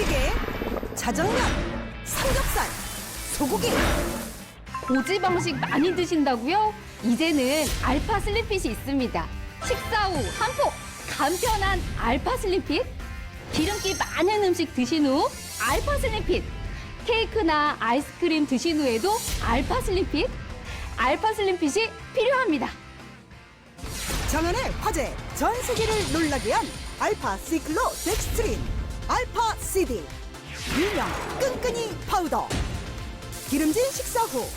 찌개, 자정면, 삼겹살, 소고기. 고지 방식 많이 드신다고요? 이제는 알파 슬림핏이 있습니다. 식사 후 한 포 간편한 알파 슬림핏. 기름기 많은 음식 드신 후 알파 슬림핏. 케이크나 아이스크림 드신 후에도 알파 슬림핏. 알파 슬림핏이 필요합니다. 장안의 화제, 전 세계를 놀라게 한 알파 시클로 덱스트린, 알파 CD, 일명 끈끈이 파우더. 기름진 식사 후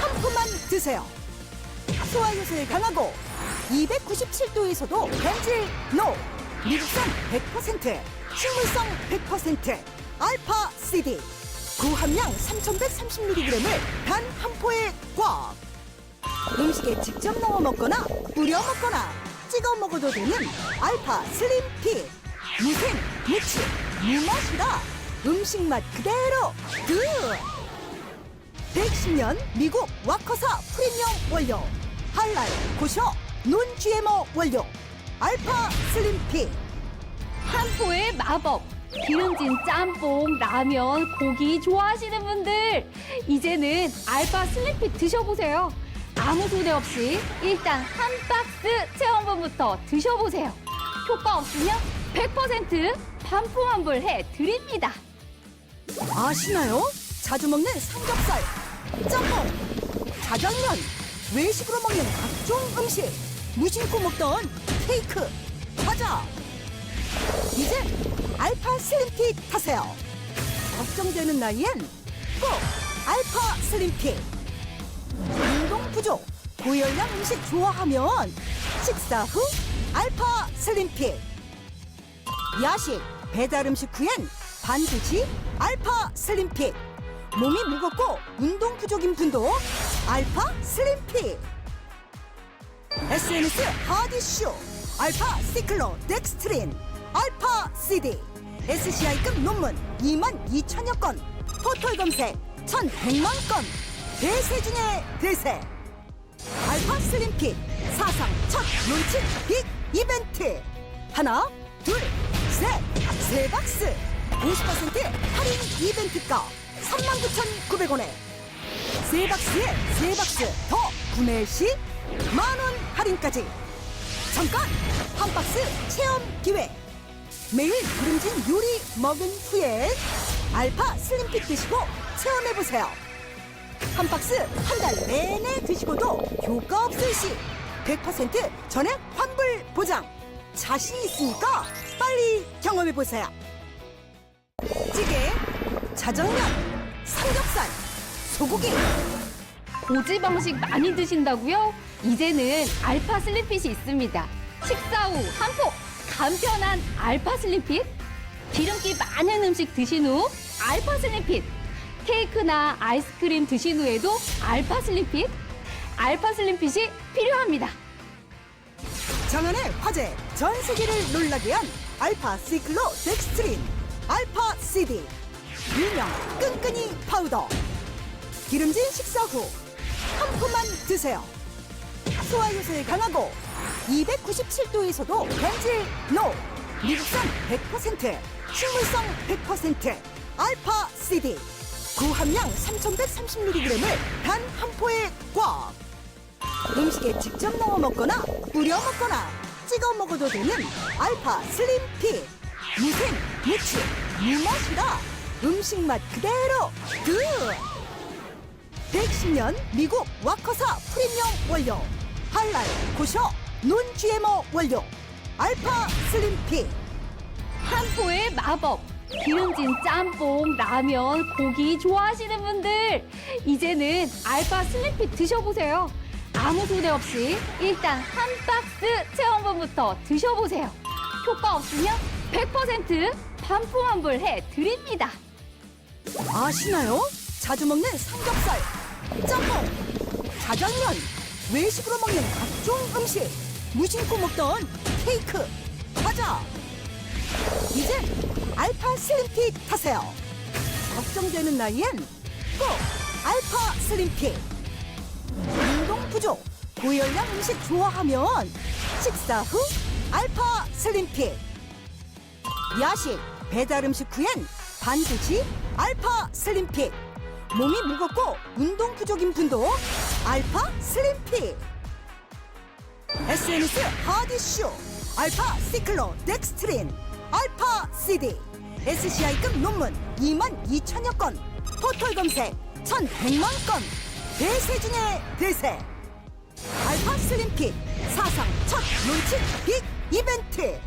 한 푼만 드세요. 소화 요소에 강하고 297도에서도 변질 노. 미국산 100%, 식물성 100%, 알파 CD. 고함량 3130mg을 단 한 포에 꽉. 음식에 직접 넣어 먹거나 뿌려 먹거나 찍어 먹어도 되는 알파 슬림 피 무생 무치 무맛이라 음식 맛 그대로 굿 110년 미국 와커사 프리미엄 원료 할랄 고셔 논 GMO 원료 알파 슬림 피 한 포의 마법. 기름진 짬뽕, 라면, 고기 좋아하시는 분들 이제는 알파 슬림핏 드셔보세요. 아무 소대 없이 일단 한 박스 체험분부터 드셔보세요. 효과 없으면 100% 반품 환불해 드립니다. 아시나요? 자주 먹는 삼겹살, 짬뽕, 자장면, 외식으로 먹는 각종 음식, 무심코 먹던 케이크, 과자. 이제 알파 슬림피 타세요. 걱정되는 나이엔 꼭 알파 슬림피. 운동 부족, 고열량 음식 좋아하면 식사 후 알파 슬림피. 야식, 배달 음식 후엔 반드시 알파 슬림픽. 몸이 무겁고 운동 부족인 분도 알파 슬림픽. SNS 하디쇼, 알파 시클로 덱스트린, 알파 CD, SCI급 논문 2만 2천여 건, 포털 검색 1,100만 건, 대세 중의 대세. 알파 슬림핏 사상 첫 론칭 빅 이벤트 하나 둘 셋 세 박스 50% 할인 이벤트 가 39,900원에 세 박스에 세 박스 더 구매 시 만 원 할인까지 잠깐 한 박스 체험 기회 매일 기름진 요리 먹은 후에 알파 슬림핏 드시고 체험해 보세요. 한 박스 한 달 내내 드시고도 효과 없을 시 100% 전액 환불 보장. 자신 있으니까 빨리 경험해 보세요. 찌개, 자정면, 삼겹살, 소고기. 고지 방식 많이 드신다고요? 이제는 알파 슬림핏이 있습니다. 식사 후 한포 간편한 알파 슬림핏. 기름기 많은 음식 드신 후 알파 슬림핏. 케이크나 아이스크림 드신 후에도 알파 슬림핏. 알파 슬림핏이 필요합니다. 장안의 화제, 전 세계를 놀라게 한 알파 시클로 덱스트린, 알파 CD, 일명 끈끈이 파우더. 기름진 식사 후 한 푼만 드세요. 소화 요소에 강하고 297도에서도 변질 노. 미국산 100%, 식물성 100%, 알파 CD. 고함량 3130mg을 단 한 포에 꽉. 음식에 직접 넣어 먹거나 뿌려 먹거나 찍어 먹어도 되는 알파 슬림 피 무생 무치 무맛이라 음식 맛 그대로. 굿 110년 미국 와커사 프리미엄 원료. 할랄 고셔 논 GMO 원료. 알파 슬림 피한 포의 마법. 기름진 짬뽕, 라면, 고기 좋아하시는 분들 이제는 알파 슬림핏 드셔보세요. 아무 소대 없이 일단 한 박스 체험분부터 드셔보세요. 효과 없으면 100% 반품 환불해 드립니다. 아시나요? 자주 먹는 삼겹살, 짬뽕, 자장면, 외식으로 먹는 각종 음식, 무심코 먹던 케이크, 과자. 이제 알파 슬림픽 타세요. 걱정되는 나이엔 꼭 알파 슬림픽. 운동 부족, 고열량 음식 좋아하면 식사 후 알파 슬림픽. 야식, 배달 음식 후엔 반드시 알파 슬림픽 몸이 무겁고 운동 부족인 분도 알파 슬림픽 SNS 하디쇼 알파 시클로 덱스트린 알파 CD SCI급 논문 2만 2천여 건 포털 검색 1,100만 건 대세 중의 대세. 알파 슬림픽 사상 첫 론칭 빅 이벤트.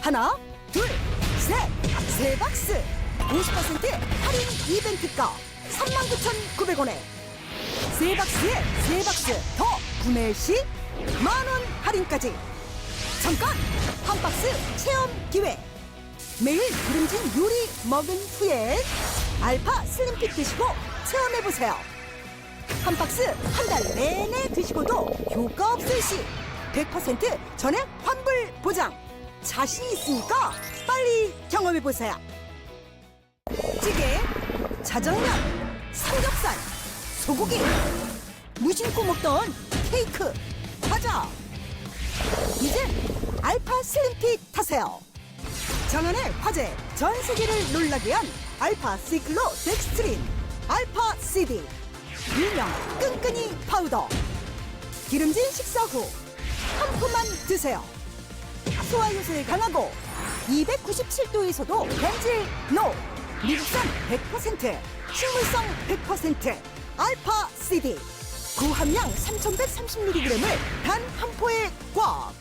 하나 둘셋세 박스. 50% 할인 이벤트가 39,900원에. 세 박스에 세 박스 더 구매 시 만 원 할인까지. 잠깐! 한 박스 체험 기회. 매일 기름진 요리 먹은 후에 알파 슬림픽 드시고 체험해 보세요. 한 박스 한 달 내내 드시고도 효과 없을 시 100% 전액 환불 보장. 자신 있으니까 빨리 경험해 보세요. 찌개, 자장면, 삼겹살, 소고기, 무심코 먹던 케이크, 과자. 이제 알파 슬림핏 타세요. 장안의 화제 전 세계를 놀라게 한 알파 시클로 덱스트린 알파 CD 일명 끈끈이 파우더. 기름진 식사 후 한 푼만 드세요. 소화 요소에 강하고 297도에서도 변질 노. 미국산 100% 식물성 100% 알파 CD 고함량 3130mg을 단 한 포에 꽉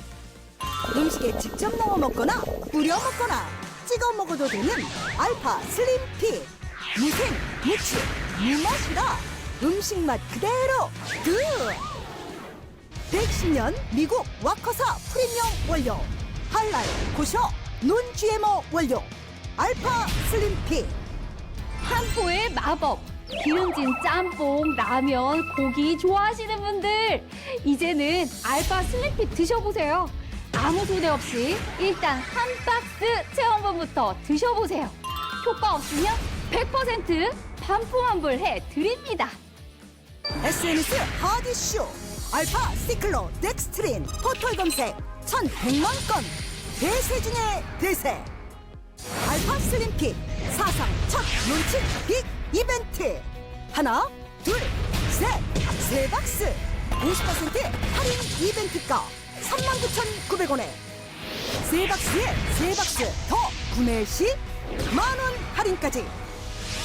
음식에 직접 넣어 먹거나 뿌려 먹거나 찍어 먹어도 되는 알파 슬림핏 무생 무치 무맛이라 음식 맛 그대로 굿 110년 미국 와커사 프리미엄 원료 할랄 고셔 논 GMO 원료 알파 슬림핏 한 포의 마법. 기름진 짬뽕, 라면, 고기 좋아하시는 분들 이제는 알파 슬림핏 드셔보세요. 아무 소대 없이 일단 한 박스 체험본부터 드셔보세요. 효과 없으면 100% 반품 환불해 드립니다. SNS 하디쇼 알파 시클로 덱스트린 포털 검색 1100만 건. 대세 중의 대세. 알파 슬림핏 사상 첫 론칭 빅 이벤트. 하나 둘셋세 박스. 50% 할인 이벤트가 39,900원에. 세 박스에 세 박스 더 구매 시 만 원 할인까지.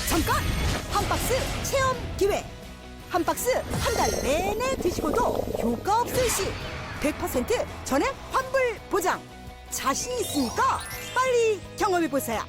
잠깐! 한 박스 체험 기회 한 박스 한 달 내내 드시고도 효과 없을 시 100% 전액 환불 보장 자신 있으니까 빨리 경험해 보세요.